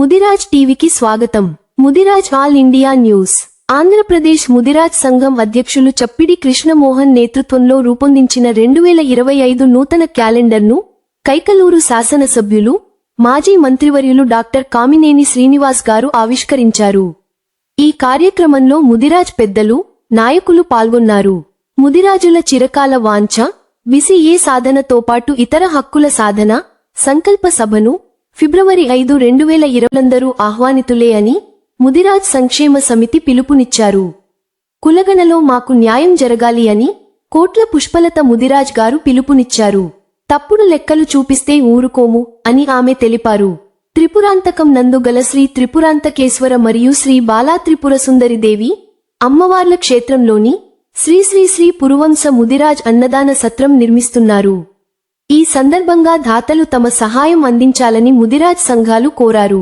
ముదిరాజ్ టీవీకి స్వాగతం. Mudiraj all India news. Andhra Pradesh Mudiraj సంఘం అధ్యక్షులు చప్పిడి కృష్ణమోహన్ నేతృత్వంలో రూపొందించిన రెండు వేల ఇరవై ఐదు నూతన క్యాలెండర్ను కైకలూరు శాసనసభ్యులు మాజీ మంత్రివర్యులు డాక్టర్ కామినేని శ్రీనివాస్ గారు ఆవిష్కరించారు. ఈ కార్యక్రమంలో ముదిరాజ్ పెద్దలు నాయకులు పాల్గొన్నారు. ముదిరాజుల చిరకాల వాంఛ ఏ సాధనతో పాటు ఇతర హక్కుల సాధన సంకల్ప సభను ఫిబ్రవరి ఐదు రెండు వేల ఇరవైలందరూ ఆహ్వానితులే అని ముదిరాజ్ సంక్షేమ సమితి పిలుపునిచ్చారు. కులగణలో మాకు న్యాయం జరగాలి అని కోట్ల పుష్పలత ముదిరాజ్ గారు పిలుపునిచ్చారు. తప్పుడు లెక్కలు చూపిస్తే ఊరుకోము అని ఆమె తెలిపారు. త్రిపురాంతకం నందు గల శ్రీ త్రిపురాంతకేశ్వర మరియు శ్రీ బాలా త్రిపుర సుందరి దేవి అమ్మవార్ల క్షేత్రంలోని శ్రీ శ్రీ శ్రీ పురువంశ ముదిరాజ్ అన్నదాన సత్రం నిర్మిస్తున్నారు. ఈ సందర్భంగా దాతలు తమ సహాయం అందించాలని ముదిరాజ్ సంఘాలు కోరారు.